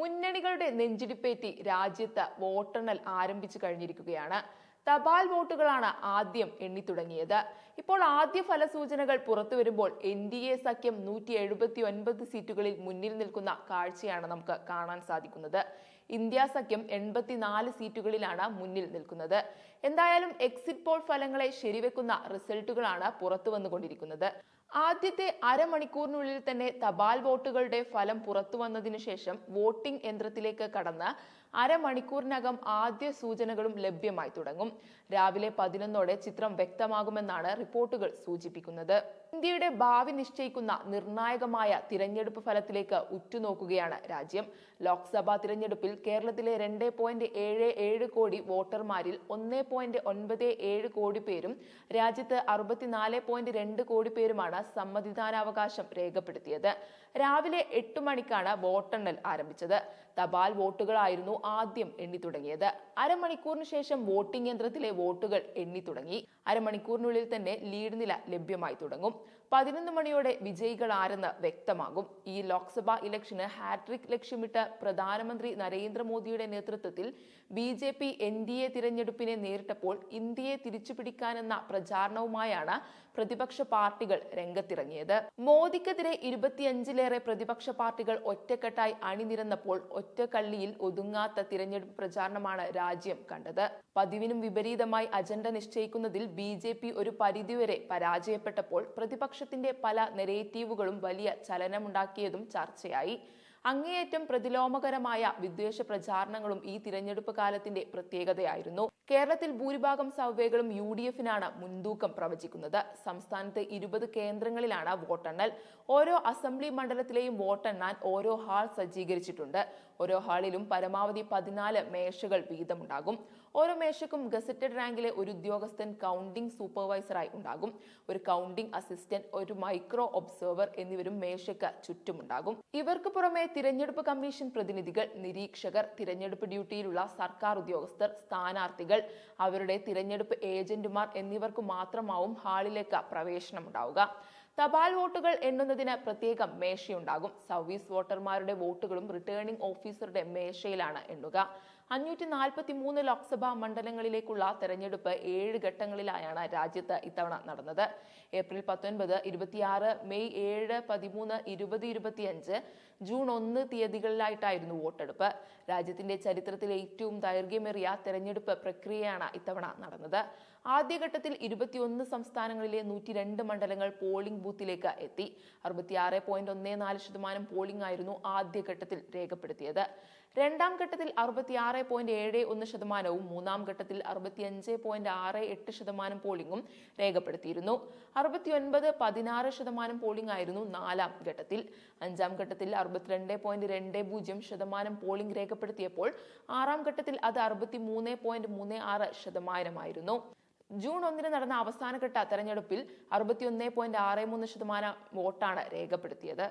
മുന്നണികളുടെ നെഞ്ചിടിപ്പേറ്റി രാജ്യത്ത് വോട്ടെണ്ണൽ ആരംഭിച്ചു കഴിഞ്ഞിരിക്കുകയാണ്. തപാൽ വോട്ടുകളാണ് ആദ്യം എണ്ണിത്തുടങ്ങിയത്. ഇപ്പോൾ ആദ്യ ഫലസൂചനകൾ പുറത്തു വരുമ്പോൾ എൻ ഡി എ സഖ്യം നൂറ്റി എഴുപത്തി ഒൻപത് സീറ്റുകളിൽ മുന്നിൽ നിൽക്കുന്ന കാഴ്ചയാണ് നമുക്ക് കാണാൻ സാധിക്കുന്നത്. ഇന്ത്യ സഖ്യം എൺപത്തിനാല് സീറ്റുകളിലാണ് മുന്നിൽ നിൽക്കുന്നത്. എന്തായാലും എക്സിറ്റ് പോൾ ഫലങ്ങളെ ശരിവെക്കുന്ന റിസൾട്ടുകളാണ് പുറത്തു വന്നുകൊണ്ടിരിക്കുന്നത്. ആദ്യത്തെ അരമണിക്കൂറിനുള്ളിൽ തന്നെ തപാൽ വോട്ടുകളുടെ ഫലം പുറത്തു വന്നതിനു ശേഷം വോട്ടിംഗ് യന്ത്രത്തിലേക്ക് കടന്ന് അരമണിക്കൂറിനകം ആദ്യ സൂചനകളും ലഭ്യമായി തുടങ്ങും. രാവിലെ പതിനൊന്നോടെ ചിത്രം വ്യക്തമാകുമെന്നാണ് റിപ്പോർട്ടുകൾ സൂചിപ്പിക്കുന്നത്. ഇന്ത്യയുടെ ഭാവി നിശ്ചയിക്കുന്ന നിർണായകമായ തിരഞ്ഞെടുപ്പ് ഫലത്തിലേക്ക് ഉറ്റുനോക്കുകയാണ് രാജ്യം. ലോക്സഭാ തിരഞ്ഞെടുപ്പിൽ കേരളത്തിലെ രണ്ട് പോയിന്റ് ഏഴ് ഏഴ് കോടി വോട്ടർമാരിൽ ഒന്ന് പോയിന്റ് ഒൻപത് ഏഴ് കോടി പേരും രാജ്യത്ത് അറുപത്തിനാല് പോയിന്റ് രണ്ട് കോടി പേരുമാണ് സമ്മതിദാനാവകാശം രേഖപ്പെടുത്തിയത്. രാവിലെ എട്ട് മണിക്കാണ് വോട്ടെണ്ണൽ ആരംഭിച്ചത്. തപാൽ വോട്ടുകളായിരുന്നു ആദ്യം എണ്ണി തുടങ്ങിയത്. അരമണിക്കൂറിന് ശേഷം വോട്ടിംഗ് യന്ത്രത്തിലെ വോട്ടുകൾ എണ്ണി തുടങ്ങി. അരമണിക്കൂറിനുള്ളിൽ തന്നെ ലീഡ് നില ലഭ്യമായി തുടങ്ങും. പതിനൊന്ന് മണിയോടെ വിജയികൾ ആരെന്ന് വ്യക്തമാകും. ഈ ലോക്സഭാ ഇലക്ഷന് ഹാട്രിക് ലക്ഷ്യമിട്ട് പ്രധാനമന്ത്രി നരേന്ദ്രമോദിയുടെ നേതൃത്വത്തിൽ B J P N D A തിരഞ്ഞെടുപ്പിനെ നേരിട്ടപ്പോൾ ഇന്ത്യയെ തിരിച്ചുപിടിക്കാനെന്ന പ്രചാരണവുമായാണ് പ്രതിപക്ഷ പാർട്ടികൾ രംഗത്തിറങ്ങിയത്. മോദിക്കെതിരെ ഇരുപത്തിയഞ്ചിലേറെ പ്രതിപക്ഷ പാർട്ടികൾ ഒറ്റക്കെട്ടായി അണിനിരന്നപ്പോൾ ഒറ്റക്കള്ളിയിൽ ഒതുങ്ങാത്ത തിരഞ്ഞെടുപ്പ് പ്രചാരണമാണ് രാജ്യം കണ്ടത്. പതിവിനും വിപരീതമായി അജണ്ട നിശ്ചയിക്കുന്നതിൽ ബി ഒരു പരിധിവരെ പരാജയപ്പെട്ടപ്പോൾ പ്രതിപക്ഷത്തിന്റെ പല നെറേറ്റീവുകളും വലിയ ചലനമുണ്ടാക്കിയതും ചർച്ചയായി. അങ്ങേയറ്റം പ്രതിലോമകരമായ വിദ്വേഷ പ്രചാരണങ്ങളും ഈ തിരഞ്ഞെടുപ്പ് കാലത്തിന്റെ പ്രത്യേകതയായിരുന്നു. കേരളത്തിൽ ഭൂരിഭാഗം സർവേകളും യു ഡി എഫിനാണ് മുൻതൂക്കം പ്രവചിക്കുന്നത്. സംസ്ഥാനത്ത് ഇരുപത് കേന്ദ്രങ്ങളിലാണ് വോട്ടെണ്ണൽ. ഓരോ അസംബ്ലി മണ്ഡലത്തിലെയും വോട്ടെണ്ണാൻ ഓരോ ഹാൾ സജ്ജീകരിച്ചിട്ടുണ്ട്. ഓരോ ഹാളിലും പരമാവധി പതിനാല് മേശകൾ വീതമുണ്ടാകും. ഓരോ മേശക്കും ഗസറ്റഡ് റാങ്കിലെ ഒരു ഉദ്യോഗസ്ഥൻ കൗണ്ടിംഗ് സൂപ്പർവൈസറായി ഉണ്ടാകും. ഒരു കൗണ്ടിംഗ് അസിസ്റ്റന്റ് ഒരു മൈക്രോ ഒബ്സർവർ എന്നിവരും മേശയ്ക്ക് ചുറ്റുമുണ്ടാകും. ഇവർക്ക് പുറമെ തിരഞ്ഞെടുപ്പ് കമ്മീഷൻ പ്രതിനിധികൾ നിരീക്ഷകർ തിരഞ്ഞെടുപ്പ് ഡ്യൂട്ടിയിലുള്ള സർക്കാർ ഉദ്യോഗസ്ഥർ സ്ഥാനാർത്ഥികൾ അവരുടെ തിരഞ്ഞെടുപ്പ് ഏജന്റുമാർ എന്നിവർക്ക് മാത്രമാവും ഹാളിലേക്ക് പ്രവേശനം ഉണ്ടാവുക തപാൽ വോട്ടുകൾ എണ്ണുന്നതിന് പ്രത്യേകം മേശയുണ്ടാകും. സർവീസ് വോട്ടർമാരുടെ വോട്ടുകളും റിട്ടേണിംഗ് ഓഫീസറുടെ മേശയിലാണ് എണ്ണുക. അഞ്ഞൂറ്റി നാൽപ്പത്തി മൂന്ന് ലോക്സഭാ മണ്ഡലങ്ങളിലേക്കുള്ള തെരഞ്ഞെടുപ്പ് ഏഴ് ഘട്ടങ്ങളിലായാണ് രാജ്യത്ത് ഇത്തവണ നടന്നത്. ഏപ്രിൽ പത്തൊൻപത് ഇരുപത്തിയാറ് മെയ് ഏഴ് പതിമൂന്ന് ഇരുപത് ഇരുപത്തിയഞ്ച് ജൂൺ ഒന്ന് തീയതികളിലായിട്ടായിരുന്നു വോട്ടെടുപ്പ്. രാജ്യത്തിന്റെ ചരിത്രത്തിലെ ഏറ്റവും ദൈർഘ്യമേറിയ തെരഞ്ഞെടുപ്പ് പ്രക്രിയയാണ് ഇത്തവണ നടന്നത്. ആദ്യഘട്ടത്തിൽ ഇരുപത്തിയൊന്ന് സംസ്ഥാനങ്ങളിലെ നൂറ്റി രണ്ട് മണ്ഡലങ്ങൾ പോളിംഗ് ബൂത്തിലേക്ക് എത്തി. അറുപത്തിയാറ് പോയിന്റ് ഒന്ന് നാല് ശതമാനം പോളിംഗ് ആയിരുന്നു ആദ്യഘട്ടത്തിൽ രേഖപ്പെടുത്തിയത്. രണ്ടാം ഘട്ടത്തിൽ അറുപത്തിയാറ് പോയിന്റ് ഏഴ് ഒന്ന് ശതമാനവും മൂന്നാം ഘട്ടത്തിൽ അറുപത്തിയഞ്ച് പോയിന്റ് ആറ് എട്ട് ശതമാനം പോളിംഗും രേഖപ്പെടുത്തിയിരുന്നു. അറുപത്തിയൊൻപത് പതിനാറ് ശതമാനം പോളിംഗ് ആയിരുന്നു നാലാം ഘട്ടത്തിൽ. അഞ്ചാം ഘട്ടത്തിൽ അറുപത്തിരണ്ട് പോയിന്റ് രണ്ട് പൂജ്യം ശതമാനം പോളിംഗ് രേഖപ്പെടുത്തിയപ്പോൾ ആറാം ഘട്ടത്തിൽ അത് അറുപത്തി മൂന്ന് പോയിന്റ് മൂന്ന് ആറ് ശതമാനമായിരുന്നു. ജൂൺ ഒന്നിന് നടന്ന അവസാനഘട്ട തെരഞ്ഞെടുപ്പിൽ അറുപത്തിയൊന്ന് പോയിന്റ് ആറ് മൂന്ന് ശതമാനം വോട്ടാണ് രേഖപ്പെടുത്തിയത്.